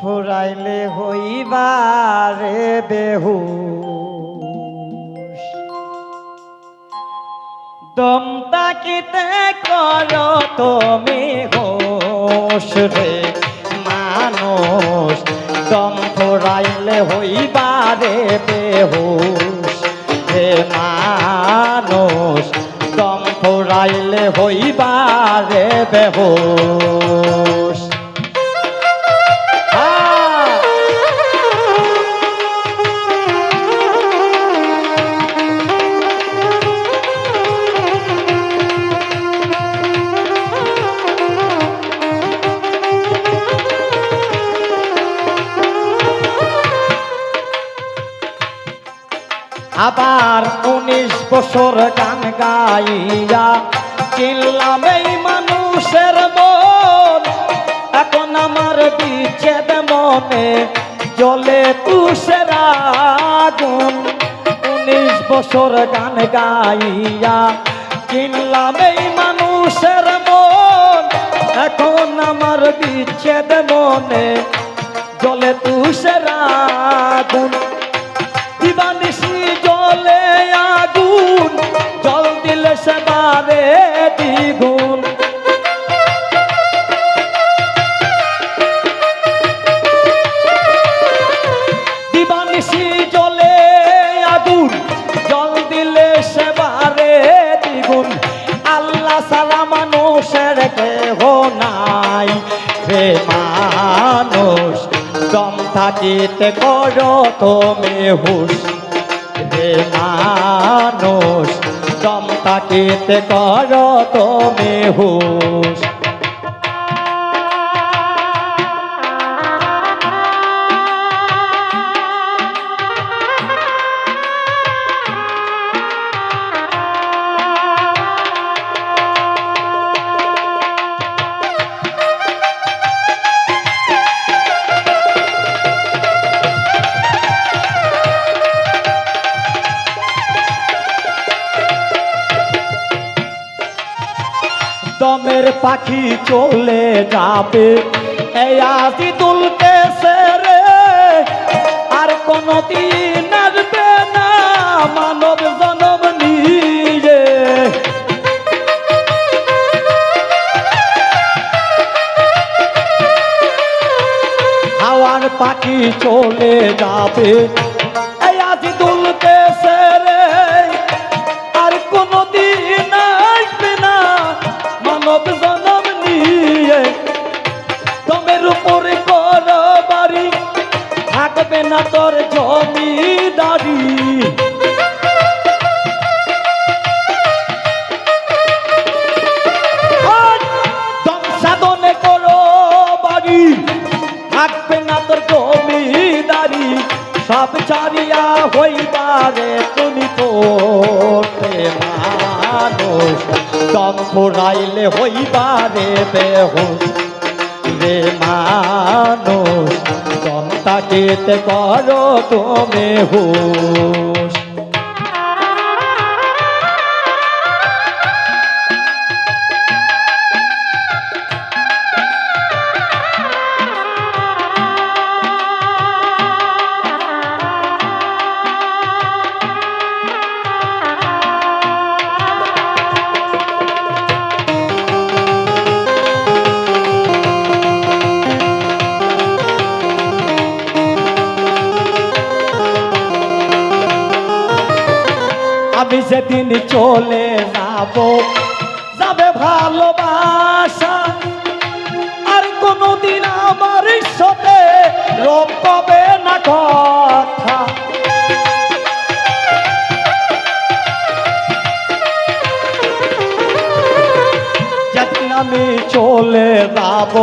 ফুরাইলে হইবারে বেহু দম তাকিতে কর তুমি হোস রে মানুষ। দম ফুরাইলে হইবারে বেহুশ রে মানুষ। দম ফুরাইলে হইবারে বেহুশ। আবার উনিশ বছর গান গাইয়া কিনলাম মানুষের মন। এখন আমার বিচ্ছেদ মনে জলে তুষের আগুন। উনিশ বছর গান গাইয়া কিনলাম মানুষের মন। এখন আমার বিচ্ছেদ মনে জলে তুষের আগুন। আগুন, জল দিলে সেবারে দ্বিগুণ। জলে দিলে মানুষের নাই। মানুষ, দম থাকিতে করো তুমি হুশ। মানুষ দম কেতে করো তুমি হুশ। দমের পাখি চলে যাবে। এই আজি তুলতেছে রে আর কোনদিন আসবে না মানব জনম নিয়ে। হাওয়ার পাখি চলে যাবে। এই আজি তুলতেছে উপরে কর বাড়ি, থাকবে না তোর জমিদারি। সাধনে করো বাড়ি, থাকবে না তোর জমিদারি। সব চারিয়া হইবারে তুমি পড়তে মানুষ। দম ফুরাইলে হইবারে বেহুশ। রে মানুষ তাকিতে করো তুমি হুশ। আমি সেদিন চলে যাব, যাবে ভালোবাসা। আর কোনোদিন আমার সাথে রব পাবে না কথা। আমি চলে যাব,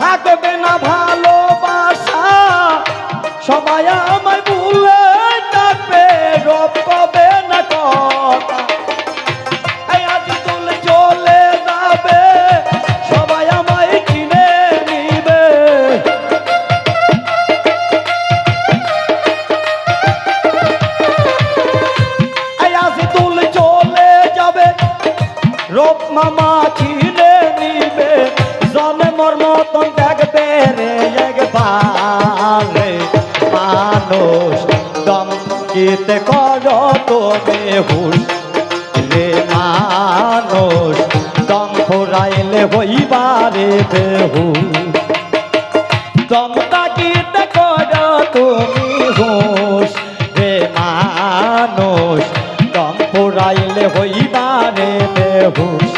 থাকবে না ভালোবাসা। সবাই আমায় রূপ মামা চিনে নিবে জন্মর মতন দেখবে রে একবার। মানুষ দম হুশ রে মানুষ, দম ফুরাইলে হইবারে বেহুশ। দম তাকিতে কর তুমি হুশ রে মানুষ, দম হইবারে বেহুশ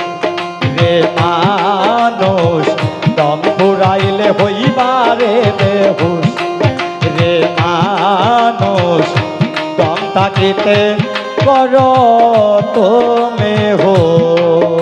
রে মানুষ দম ফুরাইলে হইবারে বেহুশ। রে মানুষ দম থাকিতে কর তুমি হুশ।